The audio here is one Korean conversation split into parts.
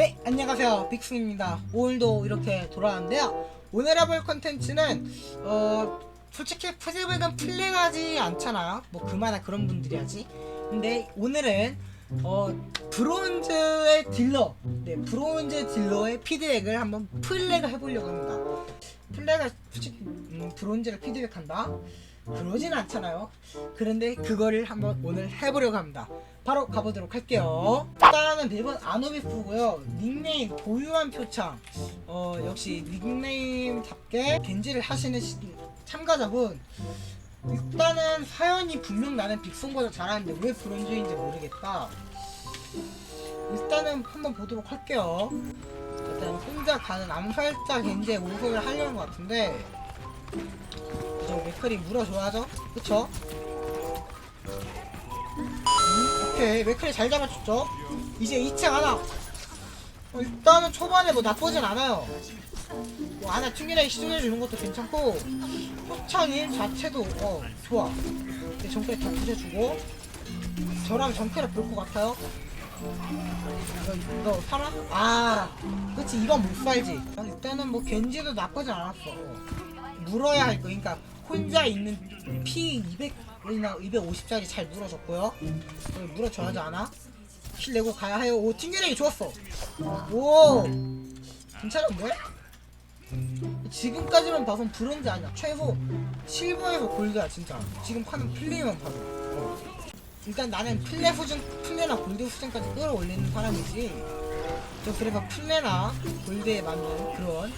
네, 안녕하세요. 빅스입니다. 오늘도 이렇게 돌아왔는데요. 오늘 해볼 컨텐츠는, 어, 솔직히 푸즈백은 플랭하지 않잖아요. 뭐, 그만한 그런 분들이 하지. 근데 오늘은, 어, 브론즈의 딜러, 네, 브론즈 딜러의 피드백을 한번 플레이가 해보려고 합니다. 플레이가 솔직히, 음, 브론즈를 피드백한다? 그러진 않잖아요. 그런데 그거를 한번 오늘 해보려고 합니다. 바로 가보도록 할게요. 일단은 매번 아노비프고요. 닉네임 보유한 표창. 어 역시 닉네임답게 겐지를 하시는 시- 참가자분. 일단은 사연이 분명 나는 빅송보다 잘하는데 왜 브론즈인지 모르겠다. 일단은 한번 보도록 할게요. 일단 혼자 가는 암살자 겐지의 모습을 하려는 것 같은데 저 맥클이 물어줘야죠 그쵸? 오케이 맥클이 잘 잡아줬죠 이제 2층 하나 어, 일단은 초반에 뭐 나쁘진 않아요 뭐 하나 튕기나게 시도해주는 것도 괜찮고 표창인 자체도 어 좋아 근데 정크를 다 부셔주고 저랑 정크를 볼 것 같아요 이거, 이거 살아? 아 그치 이건 못 살지 어, 일단은 뭐 겐지도 나쁘진 않았어 어. 물어야 할 거. 그러니까 혼자 있는 피200 이나 250짜리 잘 물어줬고요. 어, 물어줘야지 않아? 킬 내고 가야 해요. 오 튕겨내기 좋았어. 오 괜찮은데? 지금까지만 봐선 브론즈 아니야. 최소 실버에서 골드야 진짜. 지금 파는 플레이만 봐도. 어. 일단 나는 플레 수준, 플레나 골드 수준까지 끌어올리는 사람이지. 저 그래서 플레나 골드에 맞는 그런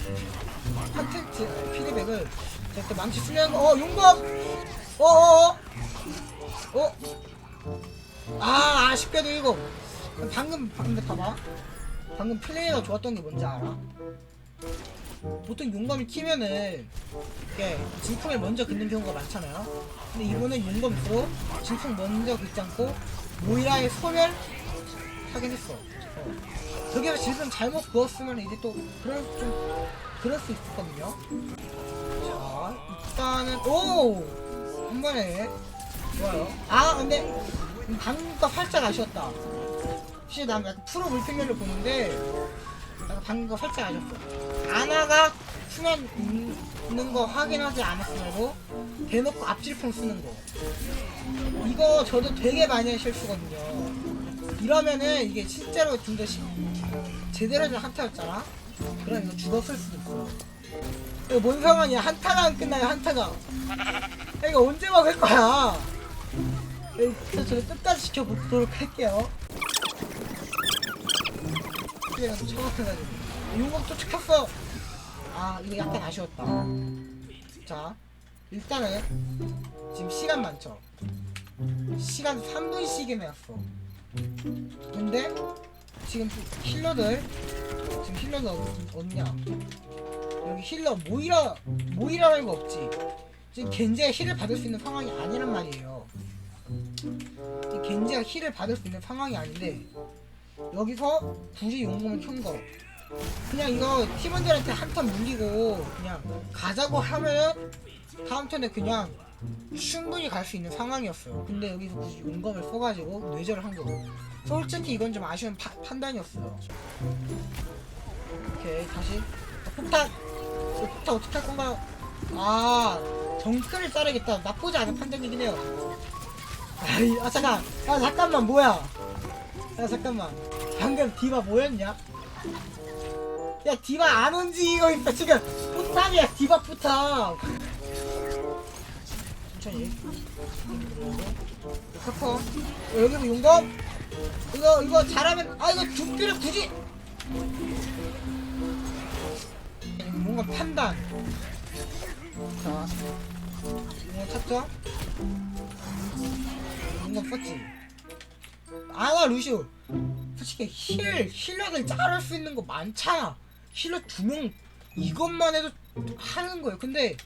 컨텐츠 피드백을 저때 망치 거, 어 용감 어어어 어? 아 아쉽게도 이거 방금 방금 봐봐 방금 플레이가 좋았던 게 뭔지 알아? 보통 용감이 키면은 이게 진풍을 먼저 긋는 경우가 많잖아요 근데 이번엔 용감으로 진풍 먼저 긋지 않고 모이라의 소멸 하긴 했어 어. 저게 지금 잘못 그었으면 이제 또 그럴 좀 그럴 수 있었거든요. 자 일단은 오! 한 번에 좋아요. 아 근데 방금 거 살짝 아쉬웠다. 혹시 난 약간 프로 물평면을 보는데 약간 방금 거 살짝 아쉬웠어. 아나가 수면 있는 거 확인하지 않았음에도 대놓고 앞질풍 쓰는 거. 이거 저도 되게 많이 한 실수거든요. 이러면은 이게 실제로 진짜 시- 제대로 된 한타였잖아? 그럼 이거 죽었을 수도 있어. 이거 뭔 상황이야? 한타가 안 끝나요, 한타가. 야, 이거 언제 막을 거야? 그래서 저를 끝까지 지켜보도록 할게요. 얘가 또 처박혀가지고. 용검 또 찍혔어! 아, 이거 약간 아쉬웠다. 자, 일단은, 지금 시간 많죠? 시간 3분씩이나 했어. 근데, 지금 힐러들 지금 힐러가 어디- 어딨냐 여기 힐러 모이라 모이라는 거 없지 지금 겐지가 힐을 받을 수 있는 상황이 아니란 말이에요. 이 겐지가 힐을 받을 수 있는 상황이 아닌데 여기서 굳이 용검을 켠 거. 그냥 이거 팀원들한테 한 턴 물리고 그냥 가자고 하면은 다음 턴에 그냥 충분히 갈 수 있는 상황이었어요. 근데 여기서 굳이 용검을 써가지고 뇌절을 한 거고. 솔직히 이건 좀 아쉬운 파- 판단이었어요. 오케이 다시. 아, 폭탄. 어, 폭탄 어떻게 할 건가요? 아 정크를 자르겠다 나쁘지 않은 판단이긴 해요. 아이 아 잠깐 아 잠깐만 뭐야? 야 잠깐만 방금 디바 뭐였냐? 야 디바 안 움직이고 있어 지금 포탑이야 디바 포탑. 천천히. 카퍼 여기도 용검 이거 이거 잘하면 아 이거 두피를 굳이 뭔가 판단 자 이거 찾죠 뭔가 썼지. 아나 루시오 솔직히 힐 힐러들 자를 수 있는 거 많잖아. 힐러 두 명 이것만 해도 하는 거예요. 근데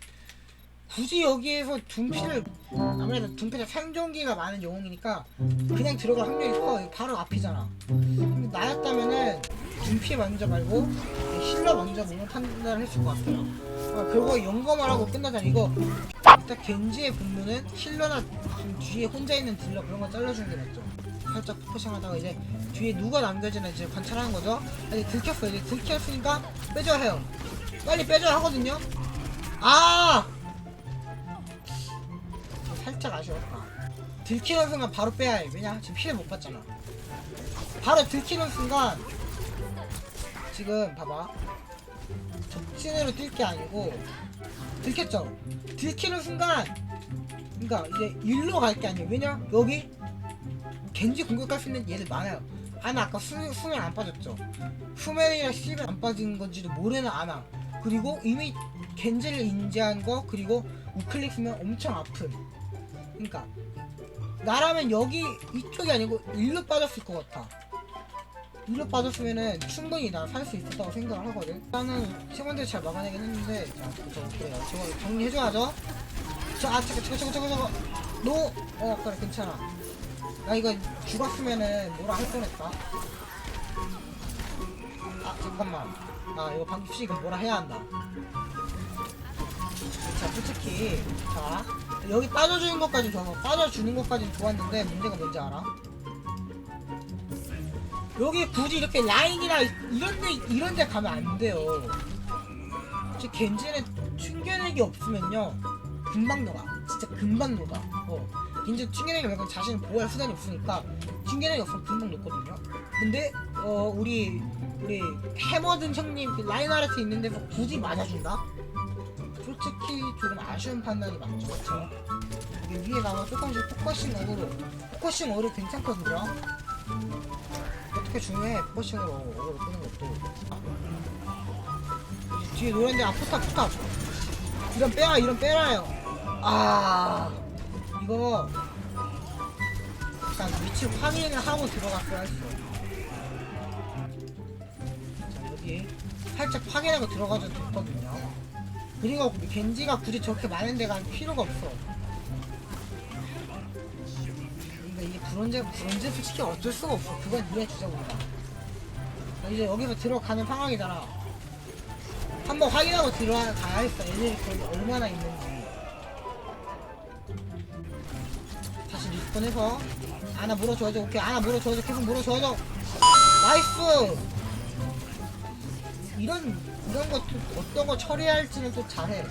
굳이 여기에서 둔피를 아무래도 둔피가 생존기가 많은 영웅이니까 그냥 들어갈 확률이 커. 바로 앞이잖아. 근데 나였다면은 둔피 먼저 말고 힐러 먼저 몸을 판단을 했을 것 같아요 아, 그리고 영검을 하고 끝나잖아 이거 일단 겐지의 분무는 힐러나 지금 뒤에 혼자 있는 딜러 그런 거 잘라주는 게 낫죠 살짝 포커싱 하다가 이제 뒤에 누가 남겨지나 이제 관찰하는 거죠. 이제 들켰어. 이제 들켰으니까 빼줘야 해요. 빨리 빼줘야 하거든요. 아! 살짝 아쉬웠다. 들키는 순간 바로 빼야 해. 왜냐? 지금 피해 못 봤잖아. 바로 들키는 순간 지금 봐봐. 적진으로 뛸 게 아니고 들켰죠? 들키는 순간 그러니까 이제 일로 갈 게 아니에요. 왜냐? 여기 겐지 공격할 수 있는 얘들 많아요. 아나 아까 수, 수면 안 빠졌죠? 수면이랑 실면 안 빠진 건지도 모르는 아나 그리고 이미 겐지를 인지한 거 그리고 우클릭 쓰면 엄청 아픈 그러니까 나라면 여기 이쪽이 아니고 일로 빠졌을 것 같아 일로 빠졌으면은 충분히 나 살 수 있었다고 생각을 하거든. 일단은 팀원들 잘 막아내긴 했는데 자 저거 그래요? 저거 정리해줘야죠. 저아 저거 저거 저거 저거 저거. 노어 그래 괜찮아. 나 이거 죽었으면은 뭐라 할 뻔했다. 아 잠깐만. 아 이거 방금 지금 뭐라 해야 한다. 자 솔직히 자 여기 빠져주는 것까지 좋아 빠져주는 것까지 좋았는데 문제가 뭔지 알아? 여기 굳이 이렇게 라인이나 이런데 이런데 가면 안 돼요. 즉 겐지는 충격력이 없으면요 금방 녹아. 진짜 금방 녹아. 어. 겐지 충격력이 없으면 자신을 보호할 수단이 없으니까 충격력이 없으면 금방 녹거든요. 근데 어 우리 우리 해머든 형님 그 라인 아래에 있는 데서 굳이 맞아준다? 솔직히 조금 아쉬운 판단이 맞죠. 이게 위에 나와 조금씩 포커싱 어그로 포커싱 어그로 괜찮거든요. 어떻게 중요해 포커싱으로 어그로 끄는 것도 뒤에 노란데 아 포탑 포탑. 이런 빼라 이런 빼라요. 아 이거 일단 위치 확인을 하고 들어갔어야 했어. 자 여기 살짝 확인하고 들어가도 됐거든요. 그리고 겐지가 굳이 저렇게 많은 데가 필요가 없어 브론즈 브론즈 솔직히 어쩔 수가 없어. 그건 이해해 주자 우리가. 이제 여기서 들어가는 상황이잖아. 한번 확인하고 들어가야겠어. 애들이 거기 얼마나 있는지. 다시 리스폰해서 하나 물어줘야죠. 오케이 하나 물어줘야죠. 계속 물어줘야죠. 나이스. 이런 이런 것 어떤 거 처리할지는 또 잘해.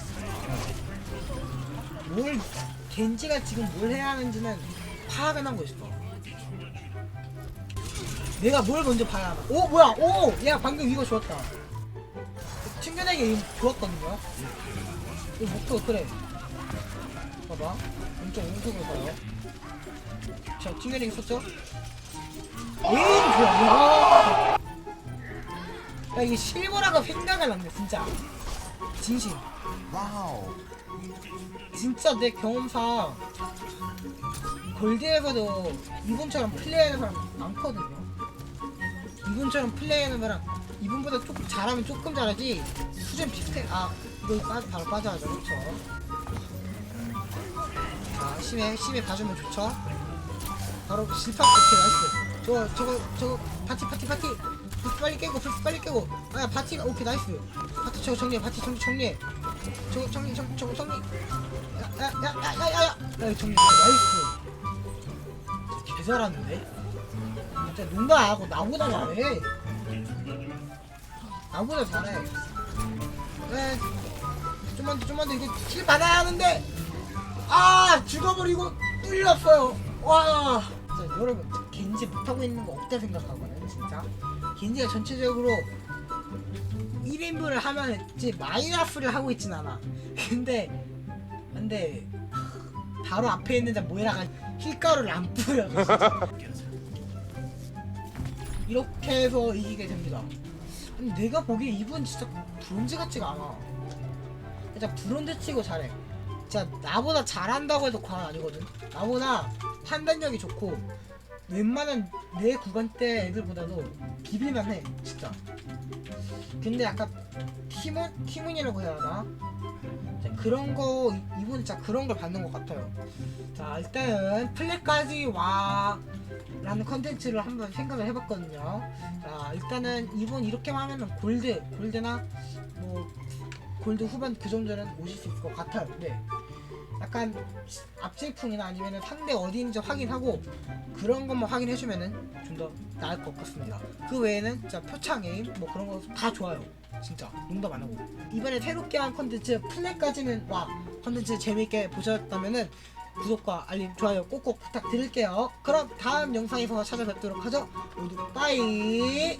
뭘 겐지가 지금 뭘 해야 하는지는 파악은 하고 있어. 내가 뭘 먼저 봐야 하나? 오 뭐야? 오! 야 방금 이거 좋았다. 튕겨내기 이거 좋았거든요. 이거 목표 그래. 봐봐. 왼쪽 오른쪽으로 가요. 자 튕겨내기 썼죠? 에이 좋아. 야. 야 이게 실버라고 생각을 안돼 진짜. 진심. 와우. 진짜 내 경험상 골드에서도 이분처럼 플레이하는 사람 많거든요. 이분처럼 플레이하는 사람 이분보다 조금 잘하면 조금 잘하지 수준 비슷해. 아 이거 빠, 바로 빠져야죠, 그렇죠? 자 심해 심해 봐주면 좋죠. 바로 실파 오케이 나이스. 저 저거 저거 파티 파티 파티 불스 빨리 깨고 불스 빨리 깨고 아 파티 오케이 나이스. 파티 저거 정리해 파티 정리 정리해. 저거 정리 정 저거 정리. 야야야야야야 야 정리 나이스. 개 잘하는데? 진짜 농담 안 하고 나보다 잘해. 나보다 잘해. 네. 좀만 더, 좀만 더 이거 킬 받아야 하는데. 아 죽어버리고 뚫렸어요. 와. 진짜 여러분 겐지 못하고 있는 거 없다 생각하거든 진짜. 겐지가 전체적으로 1인분을 하면 이제 마이너스를 하고 있진 않아. 근데 근데 바로 앞에 있는 자 모이라가 힐가루를 안 뿌려. 이렇게 해서 이기게 됩니다. 아니, 내가 보기에 이분 진짜 브론즈 같지가 않아. 진짜 브론즈 치고 잘해. 진짜 나보다 잘한다고 해도 과언 아니거든. 나보다 판단력이 좋고 웬만한 내 구간 때 애들보다도 비빌만 해. 진짜. 근데 약간 팀원 팀원이라고 해야 하나? 그런 거 이분 진짜 그런 걸 받는 것 같아요. 자 일단은 플랫까지 와 라는 컨텐츠를 한번 생각을 해봤거든요. 자 일단은 이분 이렇게만 하면은 골드 골드나 뭐 골드 후반 그 정도는 오실 수 있을 것 같아요. 네. 약간 앞질풍이나 아니면 상대 어디인지 확인하고 그런 것만 확인해주면은 좀 더 나을 것 같습니다. 그 외에는 진짜 표창 에임 뭐 그런 거 다 좋아요. 진짜 농담 안 하고 이번에 새롭게 한 컨텐츠 플랫까지는 와 컨텐츠 재밌게 보셨다면은 구독과 알림 좋아요 꼭꼭 부탁드릴게요. 그럼 다음 영상에서 찾아뵙도록 하죠. 모두 빠이.